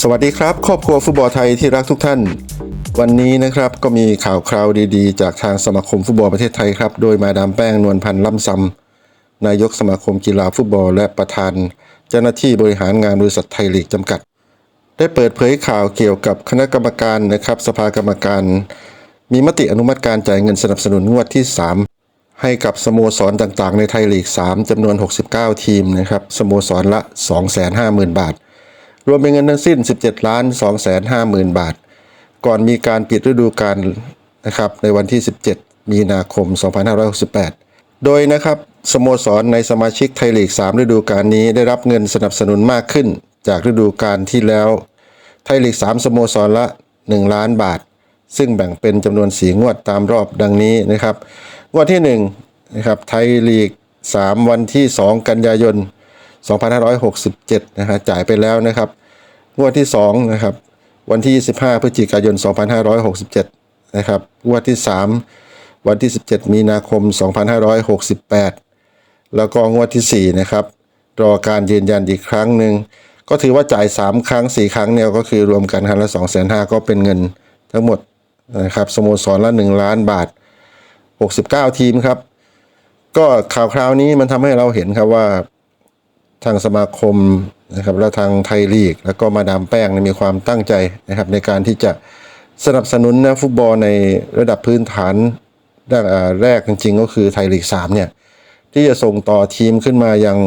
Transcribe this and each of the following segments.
สวัสดีครับ ครอบครัวฟุตบอลไทยที่รักทุกท่าน วันนี้นะครับก็มีข่าวคราวดีๆ จากทางสมาคมฟุตบอลประเทศไทยครับ โดยมาดามแป้งนวลพันธ์ล่ำซำนายกสมาคมกีฬาฟุตบอลและประธาน เจ้าหน้าที่บริหารงานบริษัทไทยลีกจำกัด ได้เปิดเผยข่าวเกี่ยวกับคณะกรรมการนะครับ สภากรรมการ มีมติอนุมัติการจ่ายเงินสนับสนุนงวดที่ 3 ให้กับสโมสรต่างๆ ในไทยลีก 3จำนวน 69 ทีมนะครับสโมสรละ 250,000 บาท รวมเป็นเงินทั้งสิ้น 17 ล้าน 2 5 0 0 0 0 บาท ก่อนมีการปิดฤดูกาลนะครับในวันที่ 17 มีนาคม 2568 โดยนะครับสโมสรในสมาชิกไทยลีก 3 ฤดูกาลนี้ได้รับเงินสนับสนุนมากขึ้น จากฤดูกาลที่แล้ว ไทยลีก 3 สโมสรละ 1 ล้านบาท ซึ่งแบ่งเป็นจำนวนสีงวดตามรอบดังนี้นะครับ งวดที่1นะครับไทยลีก 3 วันที่ 2 กันยายน 2567 นะฮะจ่ายไปแล้วนะครับ งวดที่2นะครับวันที่ 25 พฤศจิกายน 2567 นะครับงวดที่ 3 วันที่ 17 มีนาคม 2568 แล้วก็งวดที่ 4 นะครับ รอการยืนยันอีกครั้งหนึ่งก็ถือว่าจ่าย 3 ครั้ง 4 ครั้งเนี่ยก็คือรวมกันครั้งละ2 5 0 0 0ก็เป็นเงินทั้งหมดนะครับสโมสรละ 1 ล้านบาท 69 ทีมครับ ก็ข่าวคราวนี้มันทำให้เราเห็นครับว่าทางสมาคมนะครับและทางไทยลีก แล้วก็มาดามแป้งมีความตั้งใจนะครับ ในการที่จะสนับสนุนนะฟุตบอลในระดับพื้นฐานด้านแรกจริงๆ ก็คือไทยลีก3เนี่ยที่จะส่งต่อทีมขึ้นมายัง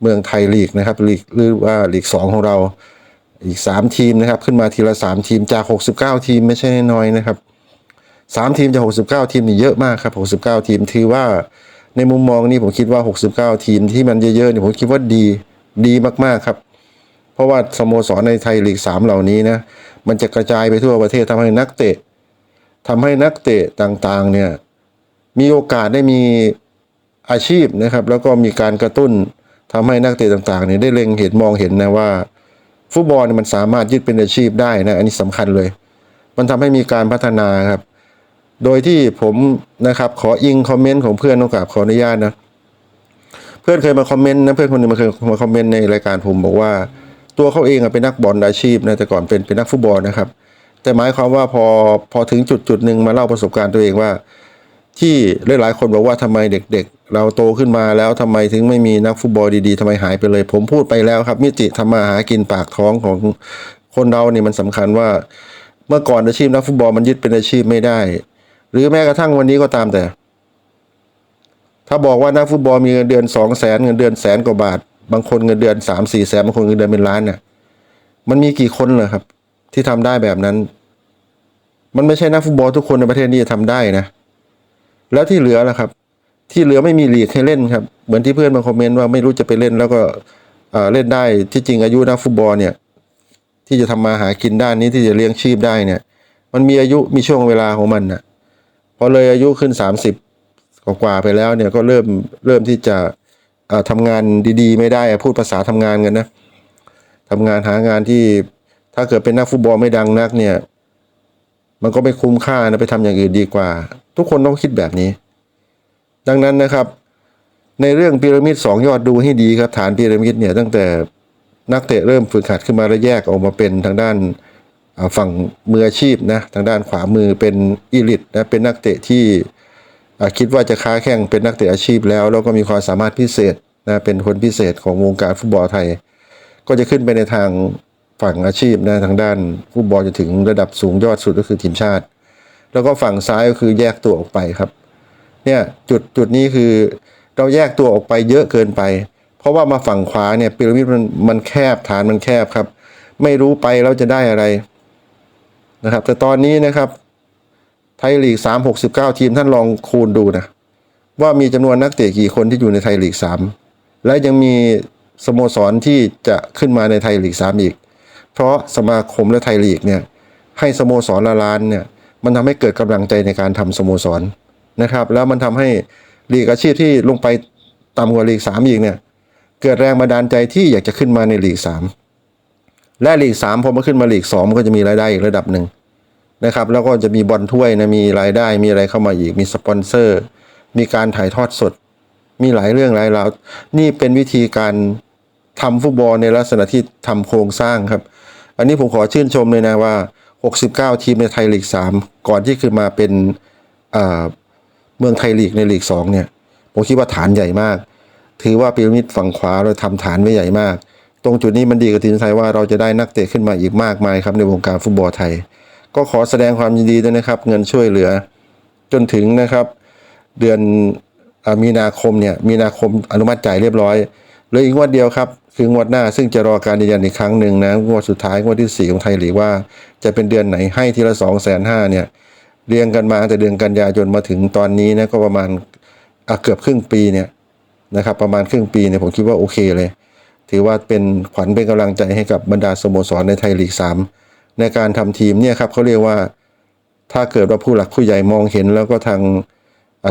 เมืองไทยลีกนะครับลีกหรือว่าลีก 2 ของเราอีก 3 ทีมนะครับ ขึ้นมาทีละ 3 ทีมจาก 69 ทีมไม่ใช่น้อยนะครับ สามทีมจาก69ทีมนี่เยอะมากครับ69ทีมถือว่าในมุมมองนี้ผมคิดว่า69ทีมที่มันเยอะๆเนี่ยผมคิดว่าดีดีมากๆครับ เพราะว่าสโมสรในไทยลีก3เหล่านี้นะมันจะกระจายไปทั่วประเทศทำให้นักเตะทำให้นักเตะต่างๆเนี่ยมีโอกาสได้มีอาชีพนะครับ แล้วก็มีการกระตุ้นทำให้นักเตะต่างๆเนี่ยได้เล็งเห็นมองเห็นนะว่า ฟุตบอลเนี่ยมันสามารถยึดเป็นอาชีพได้นะอันนี้สำคัญเลย มันทำให้มีการพัฒนาครับ โดยที่ผมนะครับขออิงคอมเมนต์ของเพื่อนต้องกราบขออนุญาตนะ เพื่อนเคยมาคอมเมนต์นะเพื่อนคนหนึงมาเคยมาคอมเมนต์ในรายการผมบอกว่า ตัวเขาเองเป็นนักบอลอาชีพนะแต่ก่อนเป็นเป็นนักฟุตบอลนะครับ แต่หมายความว่าพอพอถึงจุดจุดหนึ่งมาเล่าประสบการณ์ตัวเองว่า ที่หลายๆคนบอกว่าทำไมเด็ก ๆ เราโตขึ้นมาแล้วทำไมถึงไม่มีนักฟุตบอลดีๆทำไมหายไปเลย ผมพูดไปแล้วครับ มิติทำมาหากินปากท้องของคนเราเนี่ยมันสำคัญว่า เมื่อก่อนอาชีพนักฟุตบอลมันยึดเป็นอาชีพไม่ได้ หรือแม้กระทั่งวันนี้ก็ตามแต่ ถ้าบอกว่านักฟุตบอลมีเงินเดือนสองแสนเงินเดือนแสนกว่าบาท บางคนเงินเดือนสามสี่แสนบางคนเงินเดือนเป็นล้านเนี่ยมันมีกี่คนเหรอครับ ที่ทำได้แบบนั้น มันไม่ใช่นักฟุตบอลทุกคนในประเทศนี้จะทำได้นะ แล้วที่เหลือล่ะครับ ที่เหลือไม่มีลีกให้เล่นครับ เหมือนที่เพื่อนมาคอมเมนต์ว่าไม่รู้จะไปเล่นแล้วก็เล่นได้ที่จริงอายุนักฟุตบอลเนี่ยที่จะทำมาหากินด้านนี้ที่จะเลี้ยงชีพได้เนี่ย มันมีอายุมีช่วงเวลาของมันนะ พอเลยอายุขึ้นสามสิบกว่าไปแล้วเนี่ยก็เริ่มเริ่มที่จะทำงานดีๆ ไม่ได้พูดภาษาทำงานกันนะทำงานหางานที่ถ้าเกิดเป็นนักฟุตบอลไม่ดังนักเนี่ย มันก็ไม่คุ้มค่านะไปทำอย่างอื่นดีกว่า ทุกคนต้องคิดแบบนี้ ดังนั้นนะครับ ในเรื่องพีระมิดสองยอดดูให้ดีครับฐานพีระมิดเนี่ยตั้งแต่นักเตะเริ่มฝึกหัดขึ้นมาแล้วแยกออกมาเป็นทางด้าน ฝั่งมืออาชีพนะทางด้านขวามือเป็นอีลิตนะเป็นนักเตะที่คิดว่าจะค้าแข่งเป็นนักเตะอาชีพแล้ว แล้วก็มีความสามารถพิเศษนะเป็นคนพิเศษของวงการฟุตบอลไทย ก็จะขึ้นไปในทางฝั่งอาชีพนะทางด้านฟุตบอลจะถึงระดับสูงยอดสุดก็คือทีมชาติ แล้วก็ฝั่งซ้ายก็คือแยกตัวออกไปครับเนี่ยจุดจุดนี้คือเราแยกตัวออกไปเยอะเกินไป เพราะว่ามาฝั่งขวาเนี่ยพีระมิดมันมันแคบฐานมันแคบครับ ไม่รู้ไปแล้วจะได้อะไร นะครับ แต่ตอนนี้นะครับ ไทยลีก3 69ทีมท่านลองคูณดูนะ ว่ามีจำนวนนักเตะกี่คนที่อยู่ในไทยลีก3และยังมีสโมสรที่จะขึ้นมาในไทยลีก3อีก เพราะสมาคมและไทยลีกเนี่ยให้สโมสรละล้านเนี่ยมันทำให้เกิดกำลังใจในการทำสโมสรนะครับ แล้วมันทำให้ลีกอาชีพที่ลงไปต่ำกว่าลีก3อีกเนี่ยเกิดแรงบันดาลใจที่อยากจะขึ้นมาในลีก3 และลีก3พอมาขึ้นมาลีก2มันก็จะมีรายได้อีกระดับหนึ่งนะครับ แล้วก็จะมีบอลถ้วยนะมีรายได้มีอะไรเข้ามาอีกมีสปอนเซอร์ มีการถ่ายทอดสด มีหลายเรื่องหลายราวนี่เป็นวิธีการทำฟุตบอลในลักษณะที่ทำโครงสร้างครับ อันนี้ผมขอชื่นชมเลยนะว่า 69 ทีมในไทยลีก 3 ก่อนที่คือมาเป็นเมืองไทยลีกในลีก 2 เนี่ย ผมคิดว่าฐานใหญ่มาก ถือว่าพีระมิดฝั่งขวาเราทำฐานไว้ใหญ่มาก ตรงจุดนี้มันดีกับทีมไทยว่าเราจะได้นักเตะขึ้นมาอีกมากมายครับในวงการฟุตบอลไทย ก็ขอแสดงความยินดีด้วยนะครับ เงินช่วยเหลือจนถึงนะครับ เดือนอมีนาคมเนี่ยมีนาคมอนุมัติจ่ายเรียบร้อยเหลืออีกงวดเดียวครับ คืองวดหน้าซึ่งจะรอการยืนยันอีกครั้งหนึ่งนะงวดสุดท้ายงวดที่สี่ของไทยลีกว่า จะเป็นเดือนไหนให้ทีละสองแสนห้าเนี่ยเรียงกันมาตั้งแต่เดือนกันยายนมาถึงตอนนี้นะก็ประมาณเกือบครึ่งปีเนี่ยนะครับประมาณครึ่งปีเนี่ยผมคิดว่าโอเคเลย ถือว่าเป็นขวัญเป็นกำลังใจให้กับบรรดาสโมสรในไทยลีกสามในการทำทีมเนี่ยครับเขาเรียกว่าถ้าเกิดว่าผู้หลักผู้ใหญ่มองเห็น แล้วก็ทาง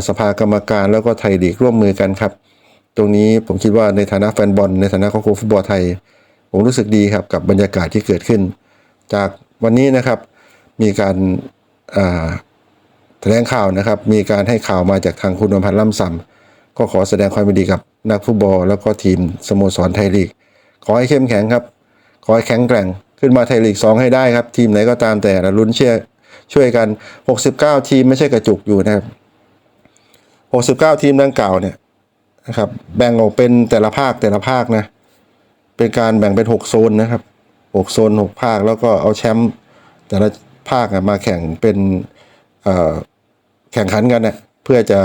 สภากรรมการแล้วก็ไทยลีกร่วมมือกันครับ ตรงนี้ผมคิดว่าในฐานะแฟนบอลในฐานะครอบครัวฟุตบอลไทย ผมรู้สึกดีครับกับบรรยากาศที่เกิดขึ้น จากวันนี้นะครับมีการแถลงข่าวนะครับ มีการให้ข่าวมาจากทางคุณอมพันธ์ล่ำซำก็ขอแสดงความยินดีกับ นักฟุตบอลแล้วก็ทีมสโมสรไทยลีก ขอให้เข้มแข็งครับ ขอให้แข็งแกร่งขึ้นมาไทยลีก 2 ให้ได้ครับ ทีมไหนก็ตามแต่ละลุ้นเชื่อช่วยกัน 69 ทีมไม่ใช่กระจุกอยู่นะครับ 69 ทีมดังกล่าวเนี่ยนะครับแบ่งออกเป็นแต่ละภาคแต่ละภาคนะเป็นการแบ่งเป็น 6 โซนนะครับ 6 โซน 6 ภาคแล้วก็เอาแชมป์แต่ละภาคมาแข่งเป็นแข่งขันกันนะเพื่อจะ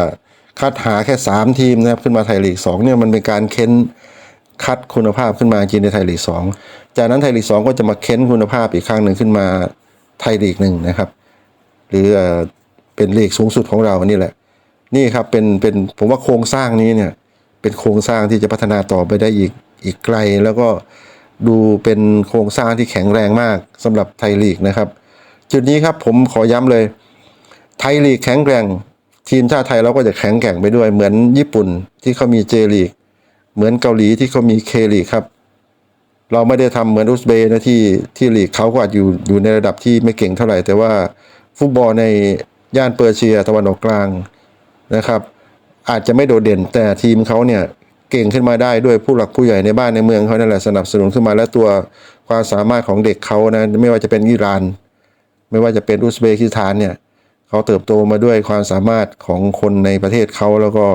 คัดหาแค่ 3 ทีมนะครับขึ้นมาไทยลีก2เนี่ยมันเป็นการเค้นคัดคุณภาพขึ้นมาจริงในไทยลีกสองจากนั้นไทยลีกสองก็จะมาเค้นคุณภาพอีกครั้งหนึ่งขึ้นมาไทยลีกหนึ่งนะครับ หรือเป็นลีกสูงสุดของเรานี่แหละ นี่ครับเป็นเป็นผมว่าโครงสร้างนี้เนี่ยเป็นโครงสร้างที่จะพัฒนาต่อไปได้อีกอีกไกล แล้วก็ดูเป็นโครงสร้างที่แข็งแรงมากสำหรับไทยลีกนะครับ จุดนี้ครับผมขอย้ำเลย ไทยลีกแข็งแกร่ง ทีมชาติไทยเราก็จะแข็งแกร่งไปด้วยเหมือนญี่ปุ่นที่เขามีเจลีก เหมือนเกาหลีที่เขามีเคลีกครับ เราไม่ได้ทำเหมือนอุซเบย์นะที่ที่ลีกเขาก็อาจอยู่อยู่ในระดับที่ไม่เก่งเท่าไหร่ แต่ว่าฟุตบอลในย่านเปอร์เซียตะวันออกกลางนะครับ อาจจะไม่โดดเด่นแต่ทีมเขาเนี่ยเก่งขึ้นมาได้ด้วยผู้หลักผู้ใหญ่ในบ้านในเมืองเขานั่นแหละสนับสนุนขึ้นมาและตัวความสามารถของเด็กเขานะไม่ว่าจะเป็นอิหร่าน ไม่ว่าจะเป็นอุซเบกิสถานเนี่ย เขาเติบโตมาด้วยความสามารถของคนในประเทศเขาแล้วก็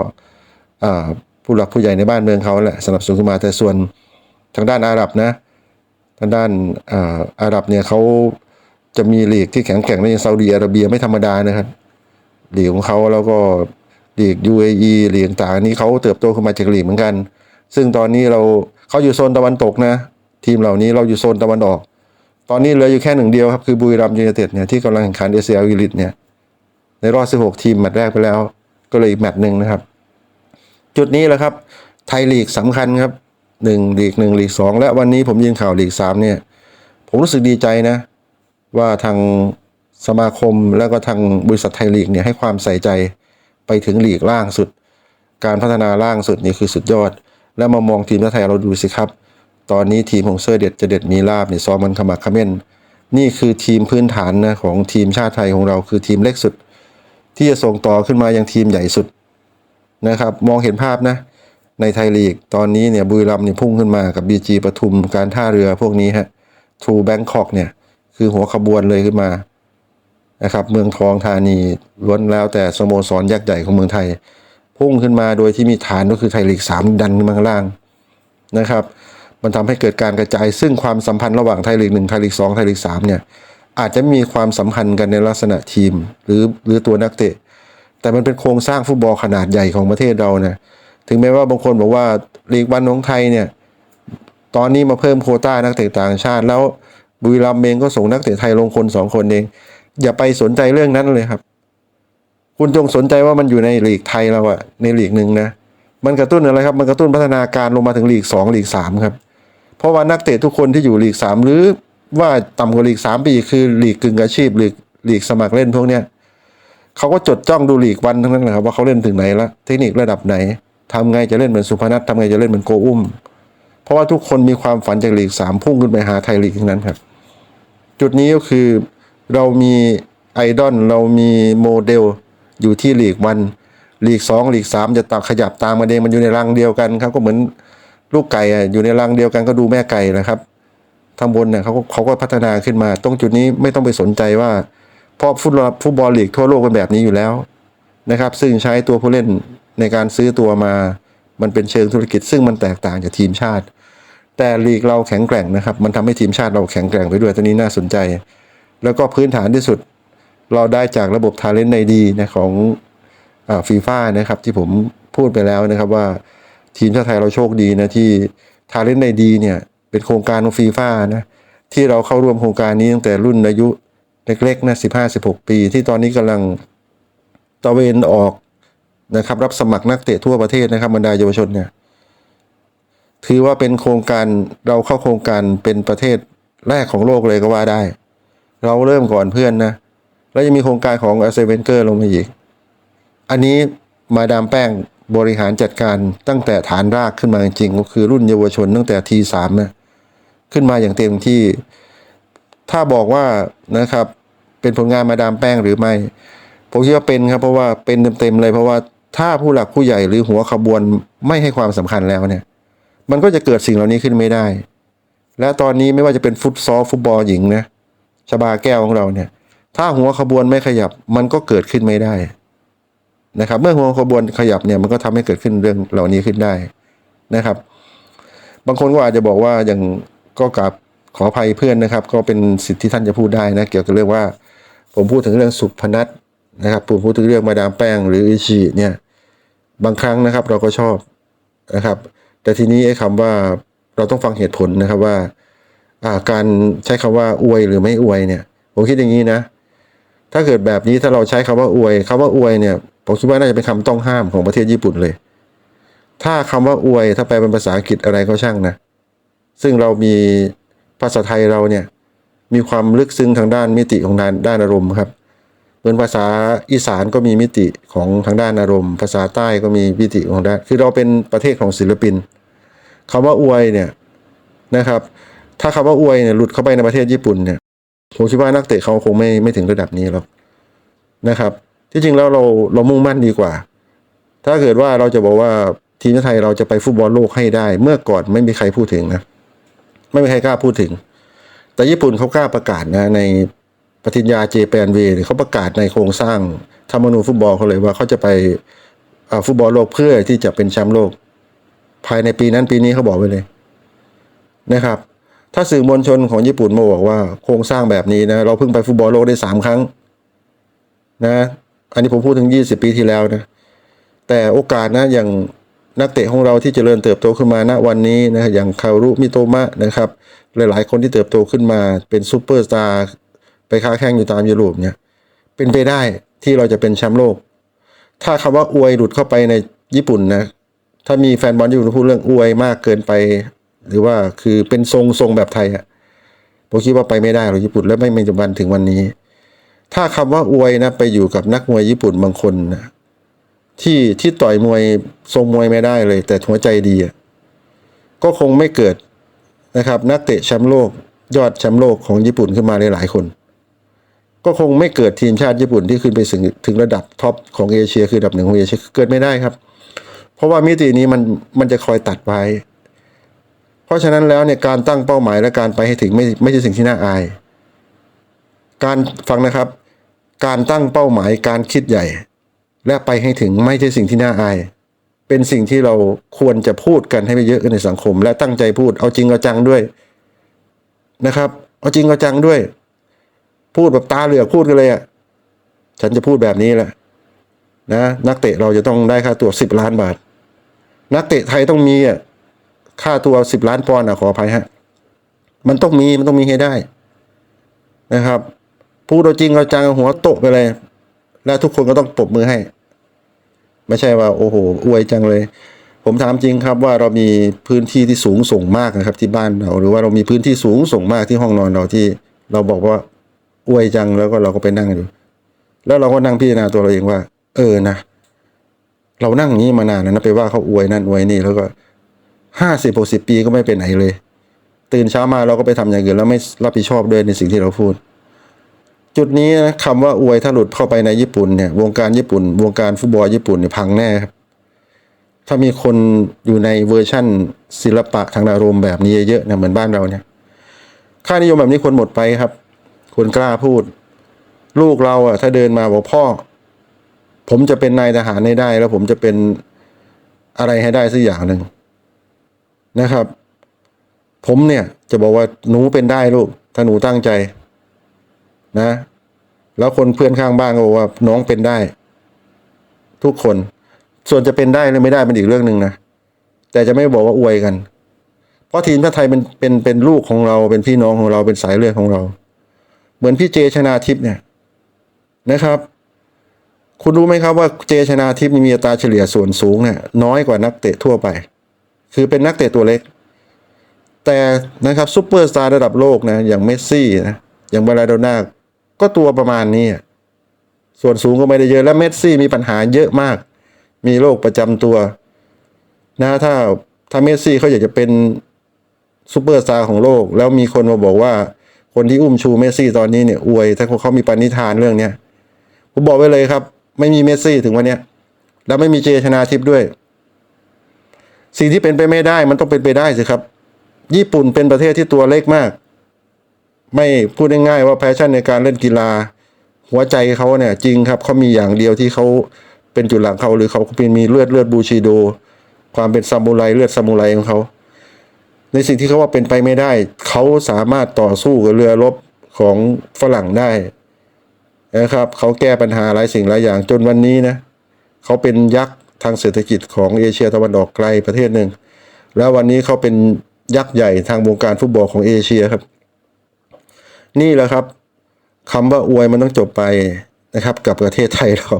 ผู้หลักผู้ใหญ่ในบ้านเมืองเขาแหละสนับสนุนขึ้นมาแต่ส่วนทางด้านอาหรับนะทางด้านอาหรับเนี่ยเขาจะมีลีกที่แข็งแกร่งในซาอุดีอาระเบียไม่ธรรมดานะครับลีกของเขาแล้วก็ลีก UAE ลีกต่างนี้เขาเติบโตขึ้นมาจากลีกเหมือนกัน ซึ่งตอนนี้เราเขาอยู่โซนตะวันตกนะ ทีมเหล่านี้เราอยู่โซนตะวันออก ตอนนี้เหลืออยู่แค่หนึ่งเดียวครับคือบุรีรัมย์ยูไนเต็ดเนี่ยที่กำลังแข่งขันเอเชียวิลิตเนี่ย ในรอบ 16 ทีมแมตช์แรกไปแล้ว ก็เลยอีกแมตช์หนึ่งนะครับ จุดนี้แหละครับ ไทยลีกสำคัญครับหนึ่งลีกหนึ่งลีกสองและวันนี้ผมยินข่าวลีกสามเนี่ย ผมรู้สึกดีใจนะ ว่าทางสมาคมแล้วก็ทางบริษัทไทยลีกเนี่ยให้ความใส่ใจไปถึงลีกล่างสุด การพัฒนาล่างสุดนี่คือสุดยอด แล้วมามองทีมชาติไทยเราดูสิครับ ตอนนี้ทีมของเซอร์เด็ดจะเด็ดมีลาบเนี่ยซ้อมมันขมักเขม้นนี่คือทีมพื้นฐานนะของทีมชาติไทยของเราคือทีมเล็กสุด ที่จะส่งต่อขึ้นมายังทีมใหญ่สุดนะครับ มองเห็นภาพนะ ในไทยลีก ตอนนี้เนี่ยบุรีรัมย์เนี่ยพุ่งขึ้นมากับบีจีปทุมการท่าเรือพวกนี้ฮะทูแบงคอกเนี่ยคือหัวขบวนเลยขึ้นมานะครับเมืองทองธานีล้วนแล้วแต่สโมสรยักษ์ใหญ่ของเมืองไทย พุ่งขึ้นมาโดยที่มีฐานก็คือไทยลีกสามดันขึ้นมาข้างล่างนะครับ มันทำให้เกิดการกระจายซึ่งความสัมพันธ์ระหว่างไทยลีกหนึ่งไทยลีกสองไทยลีกสามเนี่ย อาจจะมีความสัมพันธ์กันในลักษณะทีม หรือหรือตัวนักเตะ แต่มันเป็นโครงสร้างฟุตบอลขนาดใหญ่ของประเทศเรานะถึงแม้ว่าบางคนบอกว่าลีกวันของไทยเนี่ยตอนนี้มาเพิ่มโคต้านักเตะต่างชาติ แล้วบุรีรัมย์เองก็ส่งนักเตะไทยลงคนสองคนเอง อย่าไปสนใจเรื่องนั้นเลยครับ คุณจงสนใจว่ามันอยู่ในลีกไทยเราอะในลีกหนึ่งนะมันกระตุ้นอะไรครับ มันกระตุ้นพัฒนาการลงมาถึงลีกสองลีกสามครับ เพราะว่านักเตะทุกคนที่อยู่ลีกสามหรือ ว่าต่ำกว่าลีกสามปีคือลีกกึ่งอาชีพลีกลีกสมัครเล่นพวกเนี้ยเขาก็จดจ้องดูลีกวันทั้งนั้นแหละครับว่าเขาเล่นถึงไหนละเทคนิคระดับไหนทำไงจะเล่นเหมือนสุพนัททำไงจะเล่นเหมือนโกอุ้ม เพราะว่าทุกคนมีความฝันจากลีกสามพุ่งขึ้นไปหาไทยลีกทั้งนั้นครับ จุดนี้ก็คือเรามีไอดอลเรามีโมเดลอยู่ที่ลีกวันลีกสองลีกสามจะตักขยับตามมาเองมันอยู่ในรังเดียวกันครับก็เหมือนลูกไก่อะอยู่ในรังเดียวกันก็ดูแม่ไก่นะครับ ทางบนเนี่ยเขาก็เขาก็พัฒนาขึ้นมา ตรงจุดนี้ไม่ต้องไปสนใจว่า เพราะฟุตบอลฟุตบอลลีกทั่วโลกเป็นแบบนี้อยู่แล้วนะครับ ซึ่งใช้ตัวผู้เล่นในการซื้อตัวมา มันเป็นเชิงธุรกิจ ซึ่งมันแตกต่างจากทีมชาติ แต่ลีกเราแข็งแกร่งนะครับ มันทำให้ทีมชาติเราแข็งแกร่งไปด้วยตัวนี้น่าสนใจ แล้วก็พื้นฐานที่สุดเราได้จากระบบทาเลนต์ในดีนะของฟีฟ่านะครับ ที่ผมพูดไปแล้วนะครับว่าทีมชาติไทยเราโชคดีนะที่ทาเลนต์ในดีเนี่ย เป็นโครงการของฟีฟ่านะที่เราเข้าร่วมโครงการนี้ตั้งแต่รุ่นอายุเล็กๆนะสิบห้าสิบหกปี ที่ตอนนี้กำลังตะเวนออกนะครับ รับสมัครนักเตะทั่วประเทศนะครับบรรดาเยาวชนเนี่ยถือว่าเป็นโครงการเราเข้าโครงการเป็นประเทศแรกของโลกเลยก็ว่าได้ เราเริ่มก่อนเพื่อนนะแล้วยังมีโครงการของอาเซเวนเกอร์ลงมาอีก อันนี้มาดามแป้งบริหารจัดการตั้งแต่ฐานรากขึ้นมาจริงๆก็คือรุ่นเยาวชนตั้งแต่ทีสามนะ ขึ้นมาอย่างเต็มที่ ถ้าบอกว่านะครับ เป็นผลงานมาดามแป้งหรือไม่ ผมคิดว่าเป็นครับ เพราะว่าเป็นเต็มๆเลย เพราะว่าถ้าผู้หลักผู้ใหญ่หรือหัวขบวนไม่ให้ความสำคัญแล้วเนี่ย มันก็จะเกิดสิ่งเหล่านี้ขึ้นไม่ได้ และตอนนี้ไม่ว่าจะเป็นฟุตซอลฟุตบอลหญิงนะชบาแก้วของเราเนี่ย ถ้าหัวขบวนไม่ขยับ มันก็เกิดขึ้นไม่ได้นะครับ เมื่อหัวขบวนขยับเนี่ยมันก็ทำให้เกิดขึ้นเรื่องเหล่านี้ขึ้นได้นะครับ บางคนก็อาจจะบอกว่าอย่าง ก็กลับขออภัยเพื่อนนะครับ ก็เป็นสิทธิที่ท่านจะพูดได้นะ เกี่ยวกับเรื่องว่า ผมพูดถึงเรื่องสุพนัทนะครับผมพูดถึงเรื่องมาดามแป้งหรืออิชิเนี่ยบางครั้งนะครับเราก็ชอบนะครับ แต่ทีนี้ไอ้คำว่าเราต้องฟังเหตุผลนะครับว่าอ่าการใช้คำว่าอวยหรือไม่อวยเนี่ย ผมคิดอย่างนี้นะ ถ้าเกิดแบบนี้ถ้าเราใช้คำว่าอวยคำว่าอวยเนี่ยผมคิดว่าน่าจะเป็นคำต้องห้ามของประเทศญี่ปุ่นเลย ถ้าคำว่าอวย ถ้าแปลเป็นภาษาอังกฤษอะไรก็ช่างนะ ซึ่งเรามีภาษาไทยเราเนี่ยมีความลึกซึ้งทางด้านมิติของด้านด้านอารมณ์ครับเหมือนภาษาอีสานก็มีมิติของทางด้านอารมณ์ ภาษาใต้ก็มีมิติของด้าน คือเราเป็นประเทศของศิลปินคำว่าอวยเนี่ยนะครับ ถ้าคำว่าอวยเนี่ยหลุดเข้าไปในประเทศญี่ปุ่นเนี่ยผมคิดว่านักเตะเขาคงไม่ไม่ถึงระดับนี้หรอกนะครับ ที่จริงแล้วเราเรามุ่งมั่นดีกว่า ถ้าเกิดว่าเราจะบอกว่าทีมชาติไทยเราจะไปฟุตบอลโลกให้ได้ เมื่อก่อนไม่มีใครพูดถึงนะ ไม่มีใครกล้าพูดถึง แต่ญี่ปุ่นเขากล้าประกาศนะในปฏิญญาเจแปนเวย์เขาประกาศในโครงสร้างธรรมนูญฟุตบอลเขาเลยว่าเขาจะไปฟุตบอลโลกเพื่อที่จะเป็นแชมป์โลก ภายในปีนั้นปีนี้เขาบอกไว้เลยนะครับ ถ้าสื่อมวลชนของญี่ปุ่นมาบอกว่าโครงสร้างแบบนี้นะเราเพิ่งไปฟุตบอลโลกได้สามครั้งนะอันนี้ผมพูดถึงยี่สิบปีที่แล้วนะแต่โอกาสนะอย่าง นักเตะของเราที่เจริญเติบโตขึ้นมาณวันนี้นะอย่างคารุมิโตมะนะครับหลายๆ คนที่เติบโตขึ้นมาเป็นซูเปอร์สตาร์ไปค้าแข่งอยู่ตามยุโรปเนี่ยเป็นไปได้ที่เราจะเป็นแชมป์โลก ถ้าคำว่าอวยหลุดเข้าไปในญี่ปุ่นนะถ้ามีแฟนบอลญี่ปุ่นพูดเรื่องอวยมากเกินไป หรือว่าคือเป็นทรงทรงแบบไทยอะผมคิดว่าไปไม่ได้หรอกญี่ปุ่นและไม่มีจนวันถึงวันนี้ ถ้าคำว่าอวยนะไปอยู่กับนักมวยญี่ปุ่นบางคนนะ ที่ที่ต่อยมวยทรงมวยไม่ได้เลย แต่หัวใจดีก็คงไม่เกิดนะครับ นักเตะแชมป์โลก ยอดแชมป์โลกของญี่ปุ่นขึ้นมาหลายๆคน ก็คงไม่เกิดทีมชาติญี่ปุ่นที่ขึ้นไปถึงถึงระดับท็อปของเอเชีย คือระดับหนึ่งของเอเชียเกิดไม่ได้ครับ เพราะว่ามิตินี้มันมันจะคอยตัดไว้ เพราะฉะนั้นแล้วเนี่ยการตั้งเป้าหมายและการไปให้ถึงไม่ไม่ใช่สิ่งที่น่าอาย การฟังนะครับ การตั้งเป้าหมายการคิดใหญ่ และไปให้ถึงไม่ใช่สิ่งที่น่าอาย เป็นสิ่งที่เราควรจะพูดกันให้ไปเยอะกันในสังคม และตั้งใจพูดเอาจริงเอาจังด้วยนะครับ เอาจริงเอาจังด้วย พูดแบบตาเหลือกพูดกันเลยอะฉันจะพูดแบบนี้แหละนะนักเตะเราจะต้องได้ค่าตัวสิบล้านบาท นักเตะไทยต้องมีอะค่าตัวสิบล้านปอนด์อะขออภัยฮะมันต้องมีมันต้องมีให้ได้นะครับพูดเอาจริงเอาจังหัวโตไปเลย และทุกคนก็ต้องปรบมือให้ ไม่ใช่ว่าโอ้โหอวยจังเลย ผมถามจริงครับว่าเรามีพื้นที่ที่สูงส่งมากนะครับ ที่บ้านเราหรือว่าเรามีพื้นที่สูงส่งมากที่ห้องนอนเราที่ เราบอกว่าอวยจังแล้วก็เราก็ไปนั่งอยู่แล้วเราก็นั่งพิจารณาตัวเราเองว่า เออนะเรานั่งอย่างนี้มานานแล้วนะไปว่าเขาอวยนั่นอวยนี่แล้วก็ห้าสิบหกสิบปีก็ไม่เป็นไหนเลย ตื่นเช้ามาเราก็ไปทำอย่างอื่นแล้วไม่รับผิดชอบด้วยในสิ่งที่เราพูด จุดนี้นะคำว่าอวยถ้าหลุดเข้าไปในญี่ปุ่นเนี่ยวงการญี่ปุ่น วงการฟุตบอลญี่ปุ่นเนี่ยพังแน่ครับ ถ้ามีคนอยู่ในเวอร์ชั่นศิลปะทางอารมณ์แบบนี้เยอะๆเนะเหมือนบ้านเราเนี่ย ค่านิยมแบบนี้คนหมดไปครับคนกล้าพูด ลูกเราอะ ถ้าเดินมาบอกพ่อ ผมจะเป็นนายทหารให้ได้ แล้วผมจะเป็นอะไรให้ได้สักอย่างหนึ่งนะครับ ผมเนี่ยจะบอกว่าหนูเป็นได้ลูก ถ้าหนูตั้งใจ นะ แล้วคนเพื่อนข้างบ้านก็บอกว่าน้องเป็นได้ ทุกคน ส่วนจะเป็นได้หรือไม่ได้เป็นอีกเรื่องหนึ่งนะแต่จะไม่บอกว่าอวยกัน เพราะทีมชาติไทยเป็นเป็นเป็นลูกของเราเป็นพี่น้องของเราเป็นสายเลือดของเรา เหมือนพี่เจชนาทิพย์เนี่ยนะครับ คุณรู้ไหมครับว่าเจชนาทิพย์มีอัตราเฉลี่ยส่วนสูงเนี่ยน้อยกว่านักเตะทั่วไป คือเป็นนักเตะตัวเล็ก แต่นะครับซุปเปอร์สตาร์ระดับโลกนะอย่างเมสซี่นะอย่างมาราโดนา ก็ตัวประมาณนี้ ส่วนสูงก็ไม่ได้เยอะ และเมสซี่มีปัญหาเยอะมาก มีโรคประจำตัว นะถ้าถ้าเมสซี่เขาอยากจะเป็นซูเปอร์สตาร์ของโลก แล้วมีคนมาบอกว่า คนที่อุ้มชูเมสซี่ตอนนี้เนี่ยอวย ถ้าเขามีปณิธานเรื่องเนี้ยผมบอกไว้เลยครับ ไม่มีเมสซี่ถึงวันเนี้ยแล้วไม่มีเจชนาทิพด้วย สิ่งที่เป็นไปไม่ได้มันต้องเป็นไปได้สิครับ ญี่ปุ่นเป็นประเทศที่ตัวเล็กมาก ไม่พูดง่ายๆว่าแพชชั่นในการเล่นกีฬา หัวใจเขาเนี่ยจริงครับเขามีอย่างเดียวที่เขาเป็นจุดหลักเขาหรือเขาเป็นมีเลือดเลือดบูชิโด ความเป็นซามูไรเลือดซามูไรของเขาในสิ่งที่เขาว่าเป็นไปไม่ได้ เขาสามารถต่อสู้กับเรือรบของฝรั่งได้นะครับเขาแก้ปัญหาหลายสิ่งหลายอย่างจนวันนี้นะเขาเป็นยักษ์ทางเศรษฐกิจของเอเชียตะวันออกไกลประเทศหนึ่งแล้ววันนี้เขาเป็นยักษ์ใหญ่ทางวงการฟุตบอลของเอเชียครับ นี่แหละครับคำว่าอวยมันต้องจบไปนะครับ กับประเทศไทยเรา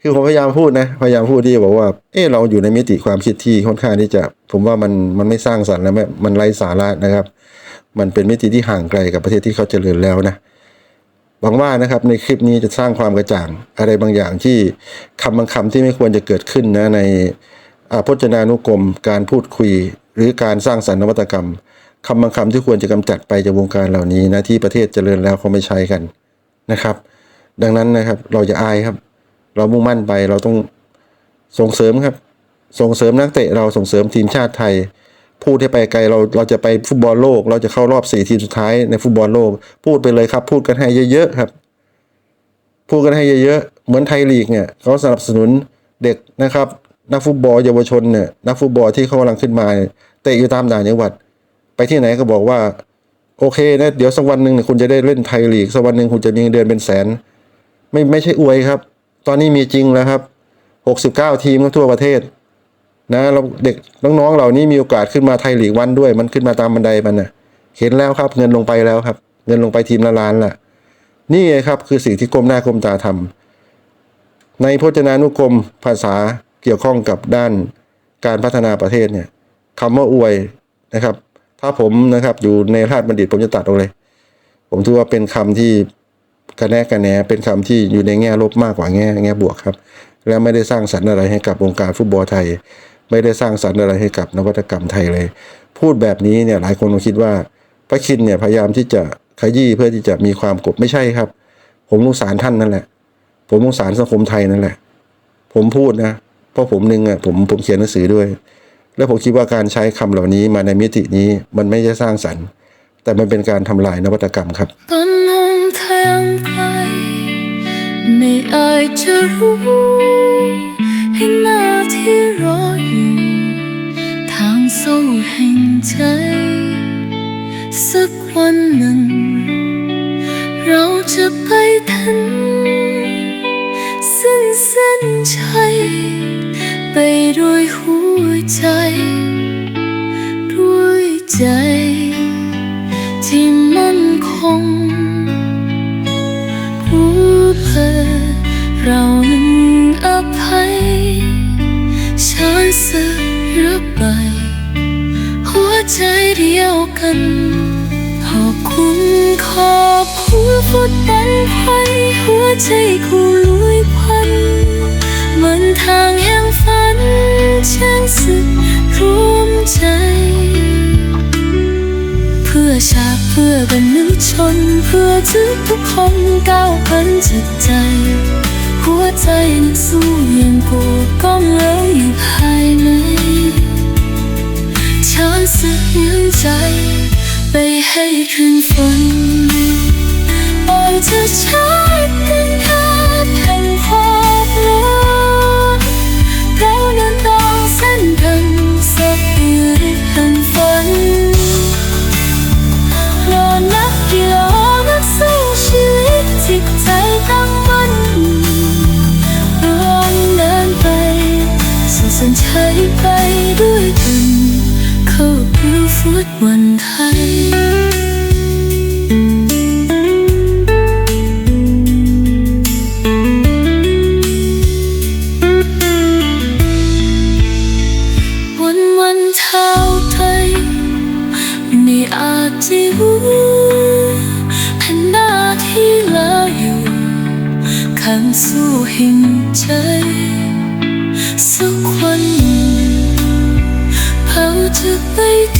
คือผมพยายามพูดนะ พยายามพูดที่บอกว่า เออเราอยู่ในมิติความคิดที่ค่อนข้างที่จะ ผมว่ามันมันไม่สร้างสรรค์และไม่มันไร้สาระนะครับ มันเป็นมิติที่ห่างไกลกับประเทศที่เขาเจริญแล้วนะหวังว่านะครับในคลิปนี้จะสร้างความกระจ่างอะไรบางอย่างที่คำบางคำที่ไม่ควรจะเกิดขึ้นนะในอาพจนานุกรม การพูดคุย หรือการสร้างสรรค์นวัตกรรม คำบางคำที่ควรจะกำจัดไปจากวงการเหล่านี้นะที่ประเทศเจริญแล้วเขาไม่ใช้กันนะครับ ดังนั้นนะครับเราจะอายครับ เรามุ่งมั่นไปเราต้องส่งเสริมครับ ส่งเสริมนักเตะเราส่งเสริมทีมชาติไทยพูดให้ไปไกลเราเราจะไปฟุตบอลโลก เราจะเข้ารอบสี่ทีมสุดท้ายในฟุตบอลโลก พูดไปเลยครับ พูดกันให้เยอะๆครับ พูดกันให้เยอะๆเหมือนไทยลีกเนี่ยเขาสนับสนุนเด็กนะครับ นักฟุตบอลเยาวชนเนี่ยนักฟุตบอลที่เขากำลังขึ้นมาเตะอยู่ตามต่างจังหวัด ไปที่ไหนก็บอกว่า โอเคนะเดี๋ยวสักวันหนึ่งคุณจะได้เล่นไทยลีกสักวันหนึ่งคุณจะมีเงินเดือนเป็นแสน ไม่ไม่ใช่อวยครับ ตอนนี้มีจริงแล้วครับหกสิบเก้าทีมทั่วประเทศ นะเราเด็กน้องๆเหล่านี้มีโอกาสขึ้นมาไทยลีกวันด้วย มันขึ้นมาตามบันไดมันน่ะ เห็นแล้วครับ เงินลงไปแล้วครับ เงินลงไปทีมละล้านละนี่ไงครับคือสิ่งที่กรมหน้ากรมตาทำในพจนานุกรมภาษาเกี่ยวข้องกับด้านการพัฒนาประเทศเนี่ยคำว่าอวยนะครับ ถ้าผมนะครับ อยู่ในราชบัณฑิตผมจะตัดออกเลย ผมถือว่าเป็นคำที่กระแนกกระแหนเป็นคำที่อยู่ในแง่ลบมากกว่าแง่แง่บวกครับ และไม่ได้สร้างสรรค์อะไรให้กับวงการฟุตบอลไทย ไม่ได้สร้างสรรค์อะไรให้กับนวัตกรรมไทยเลย พูดแบบนี้เนี่ยหลายคนคงคิดว่าพระคินเนี่ยพยายามที่จะขยี้เพื่อที่จะมีความกบไม่ใช่ครับ ผมสงสารท่านนั่นแหละ ผมสงสารสังคมไทยนั่นแหละ ผมพูดนะเพราะผมหนึ่งอะผมผมเขียนหนังสือด้วย แล้วผมคิดว่าการใช้คำเหล่านี้มาในมิตินี้มันไม่ใช่สร้างสรรค์ แต่มันเป็นการทำลายนวัตกรรมครับตอนมองทางไกลไม่อาจจะรู้ให้หน้าที่รออยู่ทางสู้แห่งใจสักวันหนึ่ง เราจะไปถึงซึ่งเส้นชัยไปด้วยหัว ใจ ด้วยใจ ที่มั่นคงผู้เพื่อเรานั้นอภัยฉันสึกหรือไป หัวใจเดียวกันขอบคุณขอบคุณฟุตบอลไทยหัวใจคู่ลุ พื่อบรรลุชนเพื่อทุกทุกคนก้าวพ้นจิตใจ หัวใจนั้นสู้ยังกูก้องแล้วอยู่ภายในช้าสึกยืนใจ ไปให้คืนฝนอ่อนเธอช้าเป็น hữu phút buồn thay. Buồn mân thao thấy mi à a ti hu. Đã thi là yêu khăn su hình chơi. Sức quân tay